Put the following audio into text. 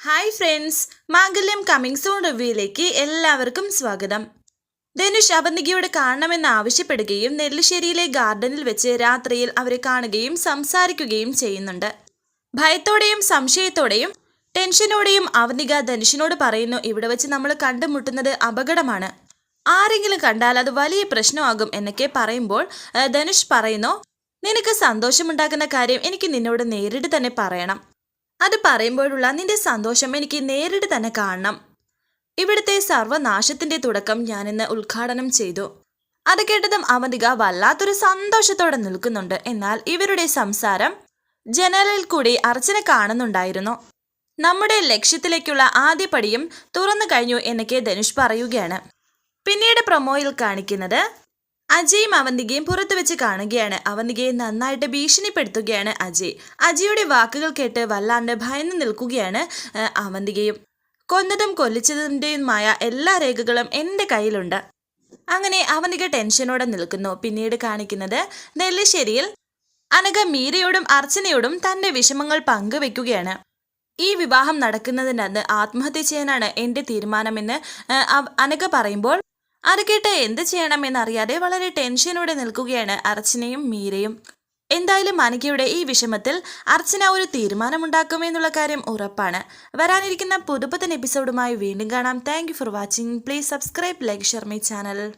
Hi friends Mangalyam coming soon റിവ്യൂയിലേക്ക് എല്ലാവർക്കും സ്വാഗതം. ധനുഷ് അവന്തികയോട് കാണണമെന്ന് ആവശ്യപ്പെടുകയും നെല്ലിശ്ശേരിയിലെ ഗാർഡനിൽ വെച്ച് രാത്രിയിൽ അവരെ കാണുകയും സംസാരിക്കുകയും ചെയ്യുന്നുണ്ട്. ഭയത്തോടെയും സംശയത്തോടെയും ടെൻഷനോടെയും അവന്തിക ധനുഷിനോട് പറയുന്നു ഇവിടെ വെച്ച് നമ്മൾ കണ്ടുമുട്ടുന്നത് അപകടമാണ്. ആരെങ്കിലും കണ്ടാൽ അത് വലിയ പ്രശ്നമാകും എന്നൊക്കെ പറയുമ്പോൾ ധനുഷ് പറയുന്നു നിനക്ക് സന്തോഷമുണ്ടാക്കുന്ന കാര്യം എനിക്ക് നിന്നോട് നേരിട്ട് തന്നെ പറയണം. അത് പറയുമ്പോഴുള്ള നിന്റെ സന്തോഷം എനിക്ക് നേരിട്ട് തന്നെ കാണണം. ഇവിടുത്തെ സർവനാശത്തിന്റെ തുടക്കം ഞാനിന്ന് ഉദ്ഘാടനം ചെയ്തു. അത് കേട്ടതും അവന്തിക വല്ലാത്തൊരു സന്തോഷത്തോടെ നിൽക്കുന്നുണ്ട്. എന്നാൽ ഇവരുടെ സംസാരം ജനലിൽ കൂടി അർച്ചന കാണുന്നുണ്ടായിരുന്നു. നമ്മുടെ ലക്ഷ്യത്തിലേക്കുള്ള ആദ്യ പടിയും തുറന്നു കഴിഞ്ഞു എന്നൊക്കെ ധനുഷ് പറയുകയാണ്. പിന്നീട് പ്രൊമോയിൽ കാണിക്കുന്നത് അജയും അവന്തികയും പുറത്തു വെച്ച് കാണുകയാണ്. അവന്തികയെ നന്നായിട്ട് ഭീഷണിപ്പെടുത്തുകയാണ് അജയ്. അജയുടെ വാക്കുകൾ കേട്ട് വല്ലാണ്ട് ഭയന്ന് നിൽക്കുകയാണ് അവന്തികയും കൊന്നതും കൊല്ലിച്ചതിന്റെയുമായ എല്ലാ രേഖകളും എന്റെ കയ്യിലുണ്ട്. അങ്ങനെ അവന്തിക ടെൻഷനോടെ നിൽക്കുന്നു. പിന്നീട് കാണിക്കുന്നത് നെല്ലിശ്ശേരിയിൽ അനഘ മീരയോടും അർച്ചനയോടും തന്റെ വിഷമങ്ങൾ പങ്കുവെക്കുകയാണ്. ഈ വിവാഹം നടക്കുന്നതിനന്ന് ആത്മഹത്യ ചെയ്യാനാണ് എന്റെ തീരുമാനമെന്ന് അനക പറയുമ്പോൾ അത് കേട്ട് എന്ത് ചെയ്യണമെന്നറിയാതെ വളരെ ടെൻഷനോടെ നിൽക്കുകയാണ് അർച്ചനയും മീരയും. എന്തായാലും അനഘയുടെ ഈ വിഷമത്തിൽ അർച്ചന ഒരു തീരുമാനമുണ്ടാക്കുമെന്നുള്ള കാര്യം ഉറപ്പാണ്. വരാനിരിക്കുന്ന പുതുപുത്തൻ എപ്പിസോഡുമായി വീണ്ടും കാണാം. Thank for watching please subscribe like share my channel